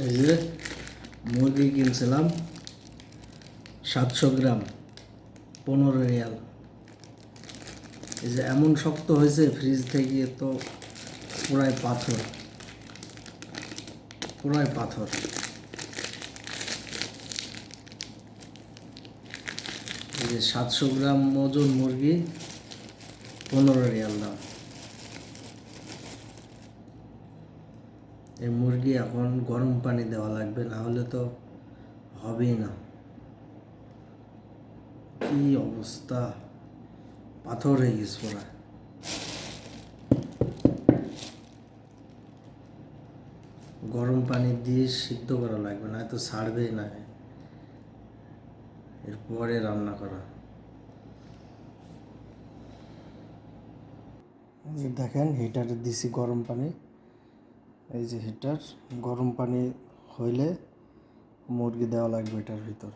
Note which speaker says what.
Speaker 1: এই মুরগি কিনছিলাম সাতশো গ্রাম, পনেরো রিয়াল। এই যে এমন শক্ত হয়েছে ফ্রিজ থেকে তো পুরাই পাথর পুরাই পাথর। এই যে সাতশো গ্রাম ওজন মুরগি, পনেরো রিয়াল দাম। এই মুরগি এখন গরম পানি দেওয়া লাগবে, না হলে তো হবেই না। কি অবস্থা? পাথর হয়ে গেছে পুরা গরম পানি দিয়ে সিদ্ধ করা লাগবে, না তো ছাড়বেই, না এরপরে রান্না করা। দেখেন হিটারে দিছি গরম পানি। এই যে হিটার গরম পানি হইলে মুরগি দেওয়া লাগবে এটার ভিতর।